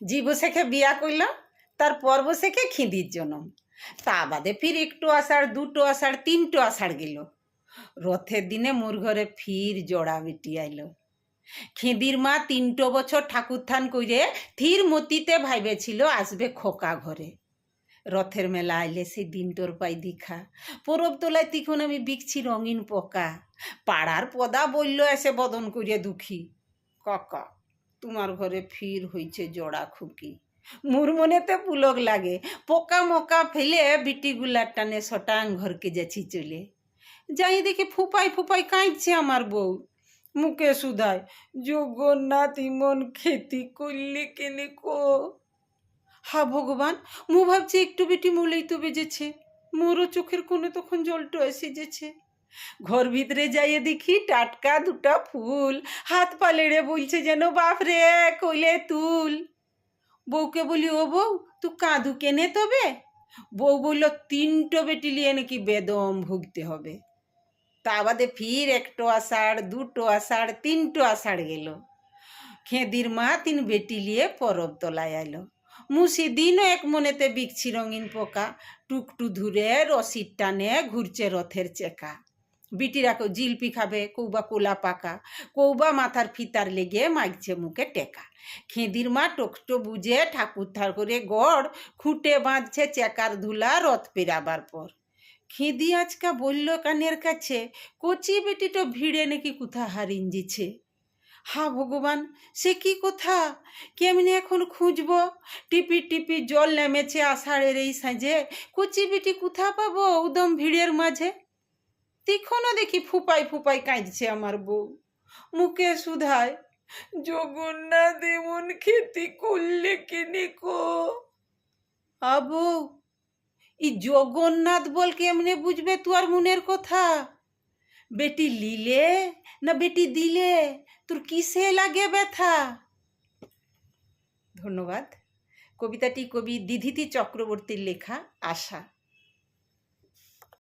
জীব শেখে বিয়া করল তার পর্ব শেখে খিঁদির জনম তা বাদে ফির একটু আষাঢ়, দুটো আষাঢ়, তিনটো আষাঢ় গেল। রথের দিনে মোর ঘরে ফির জোড়া বেটি আইলো। খিঁদির মা তিনটো বছর ঠাকুর থান কইরে থির মতিতে ভাইবেছিল, আসবে খোকা ঘরে। রথের মেলা আইলে সেই দিনটোর পাই দীখা পরব তোলায় তখন আমি বিকছি রঙিন পোকা। পাড়ার পদা বলল এসে বদন করিয়া দুঃখী। কাকা তোমার ঘরে ফির হইছে জোড়া খুকি। মুর মনেতে পুলক লাগে, পোকা মোকা ফেলে বিটিগুলার টানে সটাং ঘরকে যাচ্ছি চলে। যাই দেখি ফুপাই ফুপাই কাঁদছে আমার বউ। মুখে সুধায়, জগন্নাথ ইমন খেতি করলে কেনে কো? হা ভগবান, মু ভাবছি একটু বেটি মুলেই তো বেজেছে। মোরও চোখের কোণে তখন জলটো এসে যেছে ঘর ভিতরে যাইয়ে দেখি টাটকা দুটা ফুল। হাত পা লেড়ে বলছে যেন বাপ রে কইলে তুল। বউকে বলি, ও বউ তু কাঁদু কেনে তবে? বউ বলল, তিনটো বেটি লিয়ে নাকি বেদম ভুগতে হবে। তা বাদে ফির একটো আষাঢ়, দুটো আষাঢ়, তিনটো আষাঢ় গেল। খেদির মা তিন বেটি লিয়ে পরব তলায় আইলো। মুসি দিনও এক মনেতে বিকছি রঙিন পোকা। টুকটু ধুরে রসির টানে ঘুরছে রথের চেকা। বিটিরা কেউ জিলপি খাবে, কৌবা কোলা পাকা, কৌবা মাথার ফিতার লেগে মাগছে মুখে টেকা। খেদির মা টোকটো বুঝে ঠাকুর থার করে গড়, খুঁটে বাঁধছে চেকার ধুলা রথ পেরাবার পর। খেদি আজকা বলল কানের কাছে, কচি বেটিটা ভিড়ে নাকি কোথা হারিন জিছে হা ভগবান, সে কি কথা? কেমনি এখন খুঁজব? টিপি টিপি জল নেমেছে আষাঢ়ের এই সাঁঝে কচি বেটি কোথা পাবো উদম ভিড়ের মাঝে? তীক্ষণও দেখি ফুপাই ফুপাই কাঁদছে আমার বউ। মুখে সুধায় জগন্নাথ এমন খেতি করলে কেনে কো? আবু ই জগন্নাথ বল কেমনে বুঝবে তোর মনের কথা? বেটি লিলে না বেটি দিলে? তোর কিসে লাগে ব্যথা? ধন্যবাদ। কবিতাটি কবি দিধিতি চক্রবর্তীর লেখা আশা।